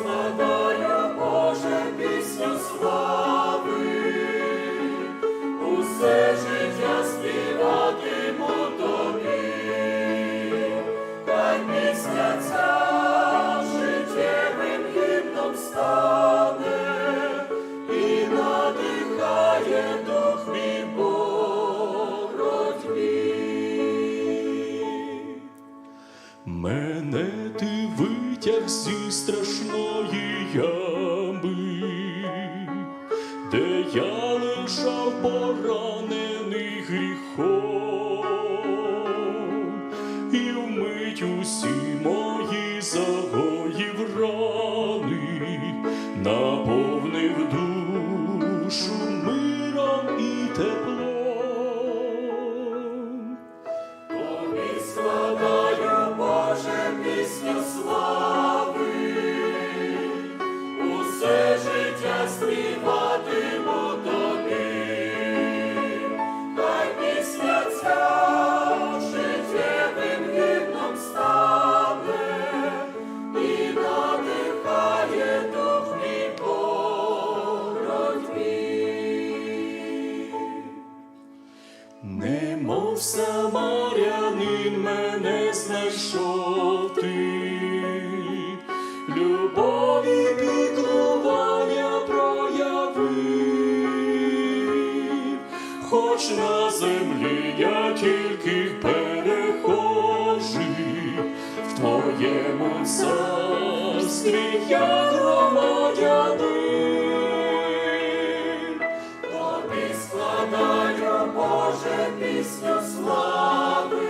Тобі складаю, Боже, пісню слави, усе життя співатиму тобі, хай пісня життєвим гімном стане витяг зі страшної ями, де я лежав поранений гріхом, і вмить усі мої загоїв рани, наповнив душу самарянин мене знайшов ти, любові піклування проявив, хоч на землі я тільки перехожий, в твоєму царстві я громадянин. Тобі складаю, Пісня слави,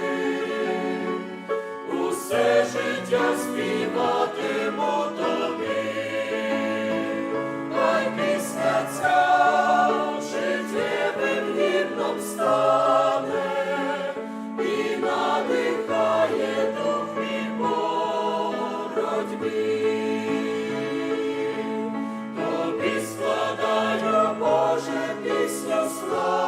усе життя співатиму тобі, хай пісня ця життєвим гімном стане і надихає дух мій боротьбі. Тобі складаю Боже пісню слава.